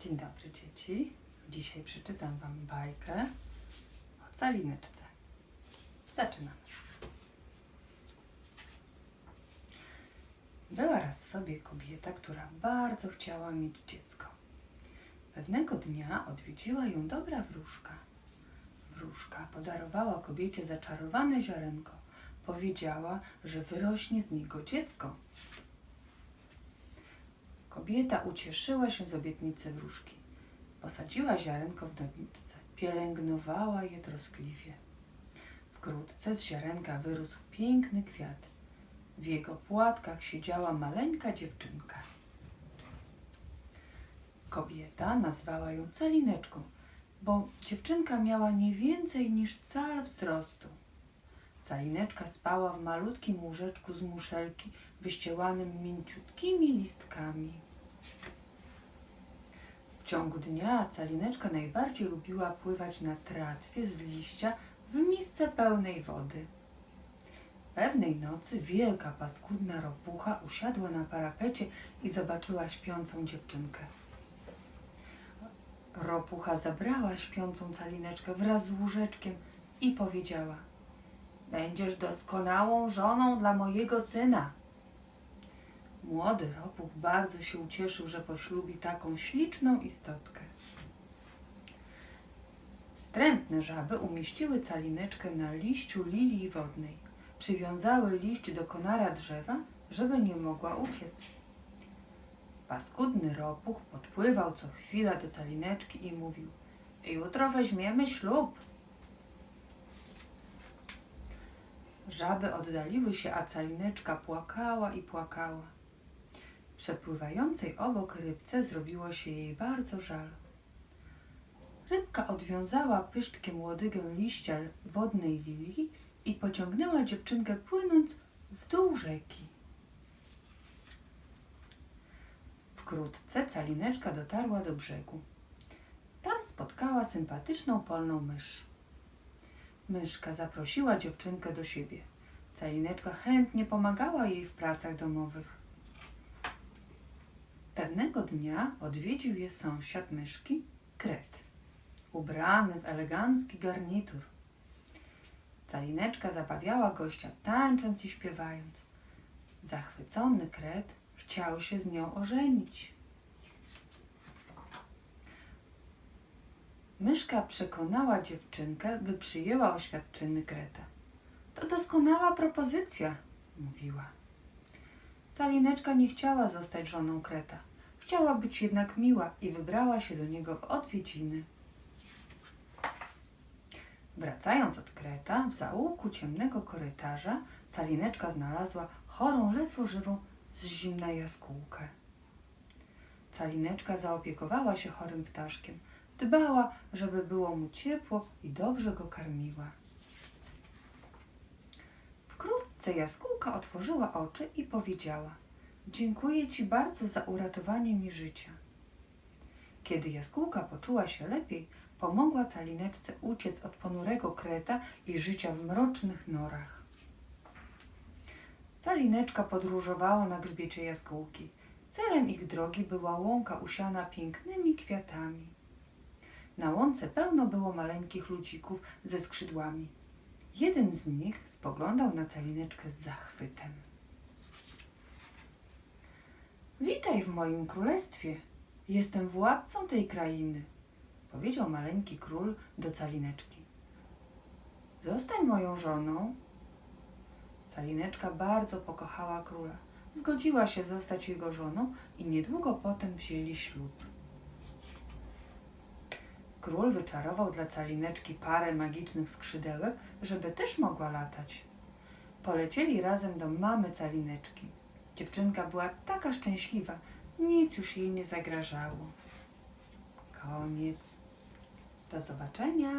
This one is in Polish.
Dzień dobry dzieci. Dzisiaj przeczytam Wam bajkę o calineczce. Zaczynamy. Była raz sobie kobieta, która bardzo chciała mieć dziecko. Pewnego dnia odwiedziła ją dobra wróżka. Wróżka podarowała kobiecie zaczarowane ziarenko. Powiedziała, że wyrośnie z niego dziecko. Kobieta ucieszyła się z obietnicy wróżki. Posadziła ziarenko w doniczce, pielęgnowała je troskliwie. Wkrótce z ziarenka wyrósł piękny kwiat. W jego płatkach siedziała maleńka dziewczynka. Kobieta nazwała ją Calineczką, bo dziewczynka miała nie więcej niż cal wzrostu. Calineczka spała w malutkim łóżeczku z muszelki wyścielanym mięciutkimi listkami. W ciągu dnia Calineczka najbardziej lubiła pływać na tratwie z liścia w misce pełnej wody. Pewnej nocy wielka paskudna ropucha usiadła na parapecie i zobaczyła śpiącą dziewczynkę. Ropucha zabrała śpiącą Calineczkę wraz z łóżeczkiem i powiedziała – Będziesz doskonałą żoną dla mojego syna. Młody ropuch bardzo się ucieszył, że poślubi taką śliczną istotkę. Strętne żaby umieściły calineczkę na liściu lilii wodnej. Przywiązały liść do konara drzewa, żeby nie mogła uciec. Paskudny ropuch podpływał co chwila do calineczki i mówił – jutro weźmiemy ślub. Żaby oddaliły się, a calineczka płakała i płakała. Przepływającej obok rybce zrobiło się jej bardzo żal. Rybka odwiązała pyszczkiem łodygę liścia wodnej lilii i pociągnęła dziewczynkę płynąc w dół rzeki. Wkrótce calineczka dotarła do brzegu. Tam spotkała sympatyczną polną mysz. Myszka zaprosiła dziewczynkę do siebie. Calineczka chętnie pomagała jej w pracach domowych. Pewnego dnia odwiedził je sąsiad myszki, Kret, ubrany w elegancki garnitur. Calineczka zabawiała gościa, tańcząc i śpiewając. Zachwycony Kret chciał się z nią ożenić. Myszka przekonała dziewczynkę, by przyjęła oświadczyny Kreta. To doskonała propozycja, mówiła. Calineczka nie chciała zostać żoną Kreta. Chciała być jednak miła i wybrała się do niego w odwiedziny. Wracając od Kreta, w zaułku ciemnego korytarza, Calineczka znalazła chorą, ledwo żywą, z zimna jaskółkę. Calineczka zaopiekowała się chorym ptaszkiem – Dbała, żeby było mu ciepło i dobrze go karmiła. Wkrótce jaskółka otworzyła oczy i powiedziała: Dziękuję ci bardzo za uratowanie mi życia. Kiedy jaskółka poczuła się lepiej, pomogła calineczce uciec od ponurego kreta i życia w mrocznych norach. Calineczka podróżowała na grzbiecie jaskółki. Celem ich drogi była łąka usiana pięknymi kwiatami. Na łące pełno było maleńkich ludzików ze skrzydłami. Jeden z nich spoglądał na calineczkę z zachwytem. Witaj w moim królestwie. Jestem władcą tej krainy, powiedział maleńki król do calineczki. Zostań moją żoną. Calineczka bardzo pokochała króla. Zgodziła się zostać jego żoną i niedługo potem wzięli ślub. Król wyczarował dla calineczki parę magicznych skrzydełek, żeby też mogła latać. Polecieli razem do mamy calineczki. Dziewczynka była taka szczęśliwa, nic już jej nie zagrażało. Koniec. Do zobaczenia.